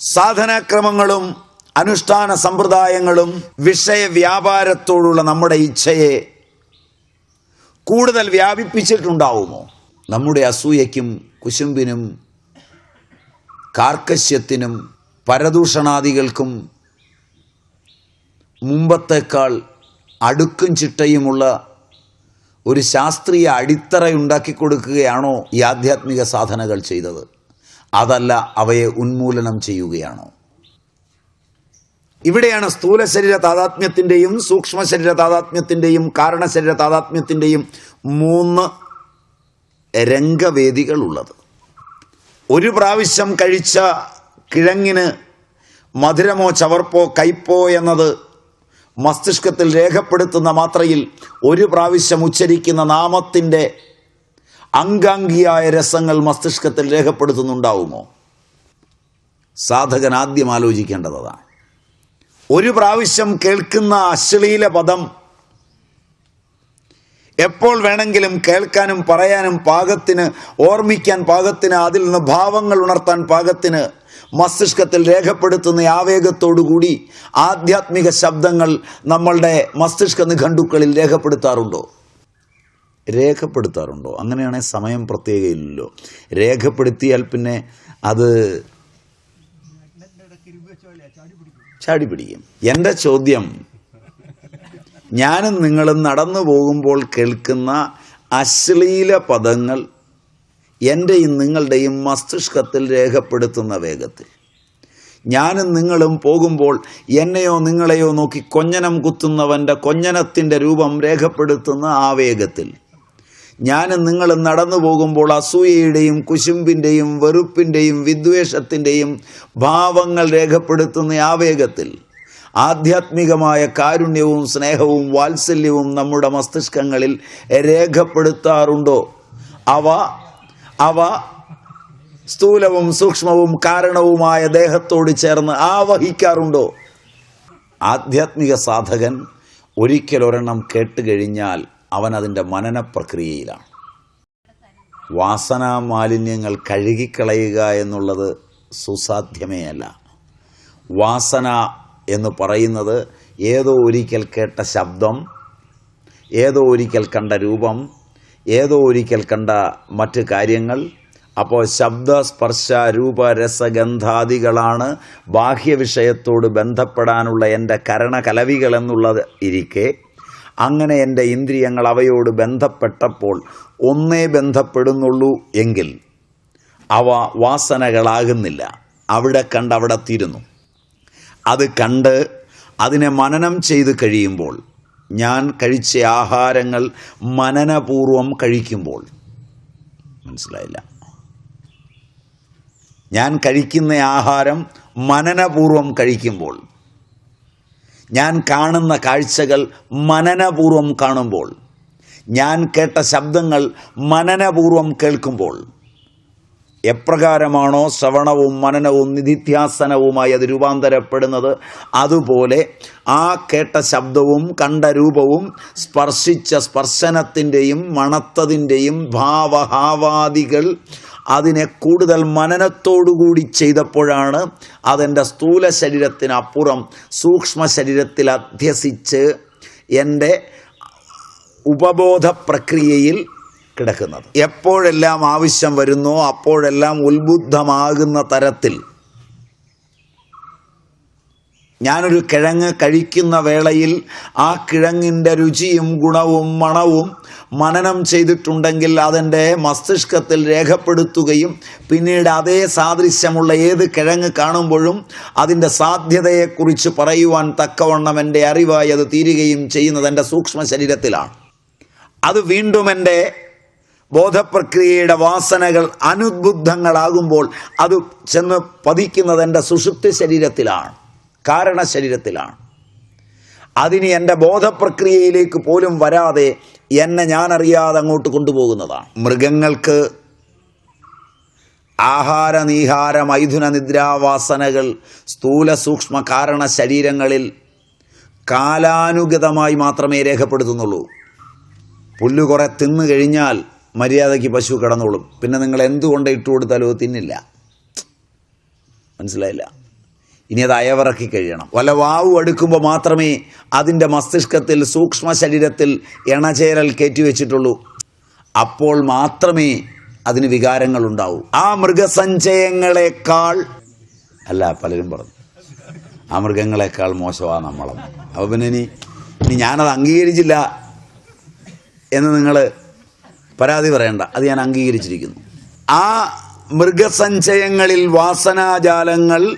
സാധനാക്രമങ്ങളും അനുഷ്ഠാന സമ്പ്രദായങ്ങളും വിഷയ വ്യാപാരത്തോടുള്ള നമ്മുടെ ഇച്ഛയെ കൂടുതൽ വ്യാപിപ്പിച്ചിട്ടുണ്ടാവുമോ? നമ്മുടെ അസൂയയ്ക്കും കുശുമ്പിനും കാർക്കശ്യത്തിനും പരദൂഷണാദികൾക്കും മുമ്പത്തേക്കാൾ അടുക്കും ചിട്ടയുമുള്ള ഒരു ശാസ്ത്രീയ അടിത്തറ ഉണ്ടാക്കി കൊടുക്കുകയാണോ ഈ ആധ്യാത്മിക സാധനകൾ ചെയ്തത്? അതല്ല അവയെ ഉന്മൂലനം ചെയ്യുകയാണോ? ഇവിടെയാണ് സ്ഥൂല ശരീര താതാത്മ്യത്തിന്റെയും സൂക്ഷ്മ ശരീര താതാത്മ്യത്തിന്റെയും കാരണ ശരീര താതാത്മ്യത്തിന്റെയും മൂന്ന് രംഗവേദികളുള്ളത്. ഒരു പ്രാവശ്യം കഴിച്ച കിഴങ്ങിന് മധുരമോ ചവർപ്പോ കയ്പോ എന്നത് മസ്തിഷ്കത്തിൽ രേഖപ്പെടുത്തുന്ന മാത്രയിൽ ഒരു പ്രാവശ്യം ഉച്ചരിക്കുന്ന നാമത്തിന്റെ അംഗാംഗിയായ രസങ്ങൾ മസ്തിഷ്കത്തിൽ രേഖപ്പെടുത്തുന്നുണ്ടാവുമോ? സാധകൻ ആദ്യം ആലോചിക്കേണ്ടതാണ്. ഒരു പ്രാവശ്യം കേൾക്കുന്ന അശ്ലീല പദം എപ്പോൾ വേണമെങ്കിലും കേൾക്കാനും പറയാനും പാകത്തിന് ഓർമ്മിക്കാൻ പാകത്തിന് അതിൽ നിന്ന് ഭാവങ്ങൾ ഉണർത്താൻ പാകത്തിന് മസ്തിഷ്കത്തിൽ രേഖപ്പെടുത്തുന്ന ആവേഗത്തോടുകൂടി ആധ്യാത്മിക ശബ്ദങ്ങൾ നമ്മളുടെ മസ്തിഷ്ക നിഘണ്ടുക്കളിൽ രേഖപ്പെടുത്താറുണ്ടോ? രേഖപ്പെടുത്താറുണ്ടോ? അങ്ങനെയാണെങ്കിൽ സമയം പ്രത്യേകയില്ലല്ലോ. രേഖപ്പെടുത്തിയാൽ പിന്നെ അത് ചാടി പിടിക്കും എന്റെ ചോദ്യം ഞാനും നിങ്ങളും നടന്നു പോകുമ്പോൾ കേൾക്കുന്ന അശ്ലീല പദങ്ങൾ എന്റെയും നിങ്ങളുടെയും മസ്തിഷ്കത്തിൽ രേഖപ്പെടുത്തുന്ന വേഗത്തിൽ. ഞാനും നിങ്ങളും പോകുമ്പോൾ എന്നെയോ നിങ്ങളെയോ നോക്കി കൊഞ്ഞനം കുത്തുന്നവന്റെ കൊഞ്ഞനത്തിന്റെ രൂപം രേഖപ്പെടുത്തുന്ന ആ വേഗത്തിൽ. ഞാനും നിങ്ങളും നടന്നു പോകുമ്പോൾ അസൂയയുടെയും കുശുമ്പിന്റെയും വെറുപ്പിന്റെയും വിദ്വേഷത്തിന്റെയും ഭാവങ്ങൾ രേഖപ്പെടുത്തുന്ന ആവേഗത്തിൽ വേഗത്തിൽ ആധ്യാത്മികമായ കാരുണ്യവും സ്നേഹവും വാത്സല്യവും നമ്മുടെ മസ്തിഷ്കങ്ങളിൽ രേഖപ്പെടുത്താറുണ്ടോ? അവ അവ സ്ഥൂലവും സൂക്ഷ്മവും കാരണവുമായ ദേഹത്തോട് ചേർന്ന് ആവഹിക്കാറുണ്ടോ? ആധ്യാത്മിക സാധകൻ ഒരിക്കലൊരെണ്ണം കേട്ടുകഴിഞ്ഞാൽ അവൻ അതിന്റെ മനന പ്രക്രിയയിലാണ് വാസനാ മാലിന്യങ്ങൾ കഴുകിക്കളയുക എന്നുള്ളത് സുസാധ്യമേ അല്ല. വാസന എന്ന് പറയുന്നത് ഏതോ ഒരിക്കൽ കേട്ട ശബ്ദം ഏതോ ഒരിക്കൽ കണ്ട രൂപം ഏതോ ഒരിക്കൽ കണ്ട മറ്റ് കാര്യങ്ങൾ. അപ്പോൾ ശബ്ദ സ്പർശ രൂപ രസഗന്ധാദികളാണ് ബാഹ്യവിഷയത്തോട് ബന്ധപ്പെടാനുള്ള എന്റെ കരണകലവികൾ എന്നുള്ളത് ഇരിക്കെ അങ്ങനെ എന്റെ ഇന്ദ്രിയങ്ങൾ അവയോട് ബന്ധപ്പെട്ടപ്പോൾ ഒന്നേ ബന്ധപ്പെടുന്നുള്ളൂ എങ്കിൽ അവ വാസനകളാകുന്നില്ല. അവിടെ കണ്ട് അവിടെ തീരുന്നു. അത് കണ്ട് അതിനെ മനനം ചെയ്ത് കഴിയുമ്പോൾ ഞാൻ കഴിച്ച ആഹാരങ്ങൾ മനനപൂർവം കഴിക്കുമ്പോൾ. മനസ്സിലായില്ല? ഞാൻ കഴിക്കുന്ന ആഹാരം മനനപൂർവം കഴിക്കുമ്പോൾ ഞാൻ കാണുന്ന കാഴ്ചകൾ മനനപൂർവം കാണുമ്പോൾ ഞാൻ കേട്ട ശബ്ദങ്ങൾ മനനപൂർവം കേൾക്കുമ്പോൾ എപ്രകാരമാണോ ശ്രവണവും മനനവും നിധിധ്യാസനവുമായി അത് രൂപാന്തരപ്പെടുന്നത്? അതുപോലെ ആ കേട്ട ശബ്ദവും കണ്ട രൂപവും സ്പർശിച്ച സ്പർശനത്തിന്റെയും മണത്തതിന്റെയും ഭാവഹാവാദികൾ അതിനെ കൂടുതൽ മനനത്തോടുകൂടി ചെയ്തപ്പോഴാണ് അതെന്റെ സ്ഥൂല ശരീരത്തിനപ്പുറം സൂക്ഷ്മ ശരീരത്തിൽ അധ്യസിച്ച് എന്റെ ഉപബോധ പ്രക്രിയയിൽ കിടക്കുന്നത്. എപ്പോഴെല്ലാം ആവശ്യം വരുന്നോ അപ്പോഴെല്ലാം ഉത്ബുദ്ധമാകുന്ന തരത്തിൽ ഞാനൊരു കിഴങ്ങ് കഴിക്കുന്ന വേളയിൽ ആ കിഴങ്ങിന്റെ രുചിയും ഗുണവും മണവും മനനം ചെയ്തിട്ടുണ്ടെങ്കിൽ അതെന്റെ മസ്തിഷ്കത്തിൽ രേഖപ്പെടുത്തുകയും പിന്നീട് അതേ സാദൃശ്യമുള്ള ഏത് കിഴങ്ങ് കാണുമ്പോഴും അതിന്റെ സാധ്യതയെക്കുറിച്ച് പറയുവാൻ തക്കവണ്ണം എന്റെ അറിവായി അത് തീരുകയും ചെയ്യുന്നത് എന്റെ സൂക്ഷ്മ ശരീരത്തിലാണ്. അത് വീണ്ടും എന്റെ ബോധപ്രക്രിയയുടെ വാസനകൾ അനുദ്ബുദ്ധങ്ങളാകുമ്പോൾ അത് ചെന്ന് പതിക്കുന്നത് എന്റെ സുഷുപ്തി ശരീരത്തിലാണ്. കാരണ ശരീരത്തിലാണ്. അതിന് എന്റെ ബോധപ്രക്രിയയിലേക്ക് പോലും വരാതെ എന്നെ ഞാൻ അറിയാതെ അങ്ങോട്ട് കൊണ്ടുപോകുന്നതാണ്. മൃഗങ്ങൾക്ക് ആഹാര നീഹാര മൈഥുന നിദ്രാവാസനകൾ സ്ഥൂല സൂക്ഷ്മ കാരണ ശരീരങ്ങളിൽ കാലാനുഗതമായി മാത്രമേ രേഖപ്പെടുത്തുന്നുള്ളൂ. പുല്ല് കുറെ തിന്നു കഴിഞ്ഞാൽ മര്യാദയ്ക്ക് പശു കിടന്നോളും. പിന്നെ നിങ്ങൾ എന്തുകൊണ്ട് ഇട്ടുകൊടുത്താലോ തിന്നില്ല. മനസ്സിലായില്ല? ഇനി അത് അയവിറക്കി കഴിയണം. വല്ല വാവ് എടുക്കുമ്പോൾ മാത്രമേ അതിന്റെ മസ്തിഷ്കത്തിൽ സൂക്ഷ്മ ശരീരത്തിൽ എണചേരൽ കയറ്റിവെച്ചിട്ടുള്ളൂ അപ്പോൾ മാത്രമേ അതിന് വികാരങ്ങൾ ഉണ്ടാവൂ. ആ മൃഗസഞ്ചയങ്ങളെക്കാൾ അല്ല പലരും പറഞ്ഞു ആ മൃഗങ്ങളെക്കാൾ മോശമാണ് നമ്മളെന്ന്. അപ്പോൾ പിന്നെ ഇനി ഇനി ഞാനത് അംഗീകരിച്ചില്ല എന്ന് നിങ്ങൾ പരാതി പറയണ്ട. അത് ഞാൻ അംഗീകരിച്ചിരിക്കുന്നു. ആ മൃഗസഞ്ചയങ്ങളിൽ വാസനാജാലങ്ങൾ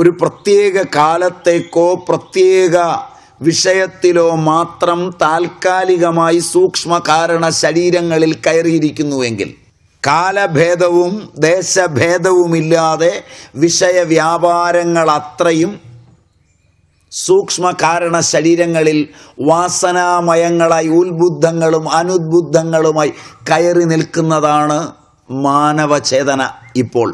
ഒരു പ്രത്യേക കാലത്തേക്കോ പ്രത്യേക വിഷയത്തിലോ മാത്രം താൽക്കാലികമായി സൂക്ഷ്മ കാരണ ശരീരങ്ങളിൽ കയറിയിരിക്കുന്നുവെങ്കിൽ കാലഭേദവും ദേശഭേദവുമില്ലാതെ വിഷയവ്യാപാരങ്ങൾ അത്രയും സൂക്ഷ്മ കാരണ ശരീരങ്ങളിൽ വാസനാമയങ്ങളായി ഉത്ബുദ്ധങ്ങളും അനുദ്ബുദ്ധങ്ങളുമായി കയറി നിൽക്കുന്നതാണ് മാനവചേതന ഇപ്പോൾ.